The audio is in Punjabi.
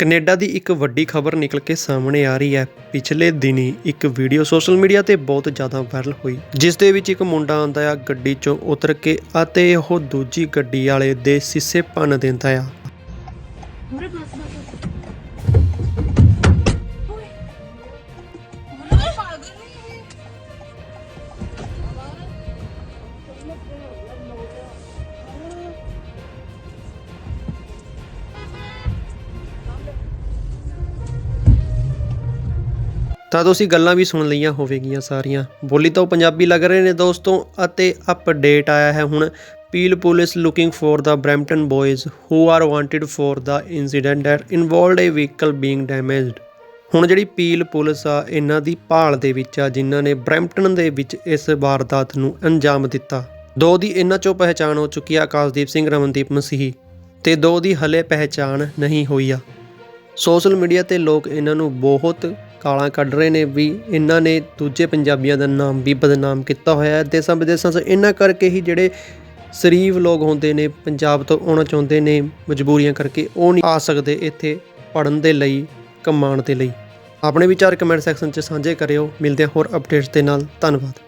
ਕੈਨੇਡਾ ਦੀ ਇੱਕ ਵੱਡੀ ਖਬਰ ਨਿਕਲ ਕੇ ਸਾਹਮਣੇ ਆ ਰਹੀ ਹੈ। ਪਿਛਲੇ ਦਿਨੀ ਇੱਕ ਵੀਡੀਓ ਸੋਸ਼ਲ ਮੀਡੀਆ ਤੇ ਬਹੁਤ ਜ਼ਿਆਦਾ ਵਾਇਰਲ ਹੋਈ, ਜਿਸ ਦੇ ਵਿੱਚ ਇੱਕ ਮੁੰਡਾ ਆਂਦਾ ਆ, ਗੱਡੀ ਚੋਂ ਉਤਰ ਕੇ ਅਤੇ ਉਹ ਦੂਜੀ ਗੱਡੀ ਵਾਲੇ ਦੇ ਸਿੱਸੇ ਭੰਨ ਦਿੰਦਾ ਆ। ਤਾਂ ਤੁਸੀਂ ਗੱਲਾਂ ਵੀ ਸੁਣ ਲਈਆਂ ਹੋਵੇਗੀਆਂ ਸਾਰੀਆਂ। ਬੋਲੀ ਤੋਂ ਪੰਜਾਬੀ ਲੱਗ ਰਹੇ ਨੇ ਦੋਸਤੋ, ਅਤੇ ਅਪਡੇਟ ਆਇਆ ਹੈ ਹੁਣ। Peel police looking for the Brampton boys who are wanted for the incident that involved a vehicle being damaged ਹੁਣ ਜਿਹੜੀ ਪੀਲ ਪੁਲਿਸ ਆ, ਇਹਨਾਂ ਦੀ ਭਾਲ ਦੇ ਵਿੱਚ ਆ, ਜਿਨ੍ਹਾਂ ਨੇ ਬ੍ਰੈਂਪਟਨ ਦੇ ਵਿੱਚ ਇਸ ਵਾਰਦਾਤ ਨੂੰ ਅੰਜਾਮ ਦਿੱਤਾ। ਦੋ ਦੀ ਇਹਨਾਂ ਚੋਂ ਪਹਿਚਾਣ ਹੋ ਚੁੱਕੀ ਆ, ਆਕਾਸ਼ਦੀਪ ਸਿੰਘ, ਰਮਨਦੀਪ ਮਸੀਹੀ। ਤੇ ਦੋ ਦੀ ਹਲੇ ਪਹਿਚਾਣ ਨਹੀਂ ਹੋਈ ਆ। ਸੋਸ਼ਲ ਮੀਡੀਆ ਤੇ ਲੋਕ ਇਹਨਾਂ ਨੂੰ ਬਹੁਤ ਗਾਲਾਂ ਕੱਢ ਰਹੇ ਨੇ ਵੀ ਇਹਨਾਂ ਨੇ ਦੂਜੇ ਪੰਜਾਬੀਆਂ ਦਾ ਨਾਮ ਵੀ ਬਦਨਾਮ ਕੀਤਾ ਹੋਇਆ ਹੈ ਦੇਸਾਂ ਵਿਦੇਸਾਂ 'ਚ ਇਹਨਾਂ ਕਰਕੇ ਹੀ ਜਿਹੜੇ ਸ਼ਰੀਫ ਲੋਕ ਹੁੰਦੇ ਨੇ, ਪੰਜਾਬ ਤੋਂ ਆਉਣਾ ਚਾਹੁੰਦੇ ਨੇ, ਮਜਬੂਰੀਆਂ ਕਰਕੇ ਉਹ ਨਹੀਂ ਆ ਸਕਦੇ ਇੱਥੇ ਪੜਨ ਦੇ ਲਈ, ਕਮਾਉਣ ਦੇ ਲਈ। ਆਪਣੇ ਵਿਚਾਰ ਕਮੈਂਟ ਸੈਕਸ਼ਨ 'ਚ ਸਾਂਝੇ ਕਰਿਓ। ਮਿਲਦੇ ਹਾਂ ਹੋਰ ਅਪਡੇਟਸ ਦੇ ਨਾਲ। ਧੰਨਵਾਦ।